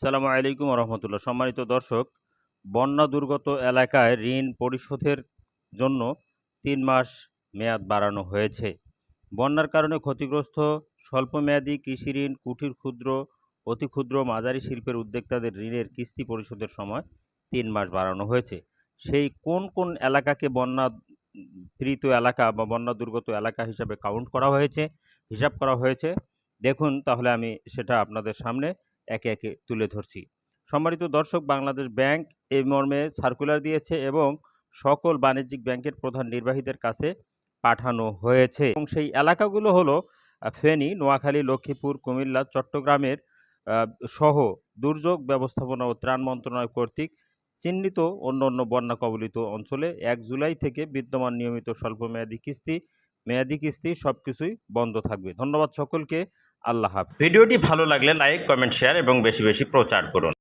সালামু আলাইকুম রহমতুল্লাহ সম্মানিত দর্শক, বন্যা দুর্গত এলাকায় ঋণ পরিশোধের জন্য তিন মাস মেয়াদ বাড়ানো হয়েছে। বন্যার কারণে ক্ষতিগ্রস্ত স্বল্পমেয়াদী কৃষি ঋণ, কুটির ক্ষুদ্র, অতি ক্ষুদ্র মাঝারি শিল্পের উদ্যোক্তাদের ঋণের কিস্তি পরিশোধের সময় তিন মাস বাড়ানো হয়েছে। সেই কোন কোন এলাকাকে বন্যা পীড়িত এলাকা বা বন্যা দুর্গত এলাকা হিসাবে কাউন্ট করা হয়েছে, হিসাব করা হয়েছে? দেখুন, তাহলে আমি সেটা আপনাদের সামনে একে একে তুলে ধরছি। সম্মানিত দর্শক, বাংলাদেশ ব্যাংক এই মর্মে সার্কুলার দিয়েছে এবং সকল বাণিজ্যিক ব্যাংকের প্রধান নির্বাহীদের কাছে পাঠানো হয়েছে। এবং সেই এলাকাগুলো হলো ফেনী, নোয়াখালী, লক্ষ্মীপুর, কুমিল্লা, চট্টগ্রামের সহ দুর্যোগ ব্যবস্থাপনা ও ত্রাণ মন্ত্রণালয় কর্তৃক চিহ্নিত অন্য অন্য বন্যা কবলিত অঞ্চলে এক জুলাই থেকে বিদ্যমান নিয়মিত স্বল্পমেয়াদী কিস্তি মেয়াদি কিস্তি সব কিছুই বন্ধ থাকবে। ধন্যবাদ সকলকে। আল্লাহ হাফিজ। ভিডিওটি ভালো লাগলে লাইক, কমেন্ট, শেয়ার এবং বেশি বেশি প্রচার করুন।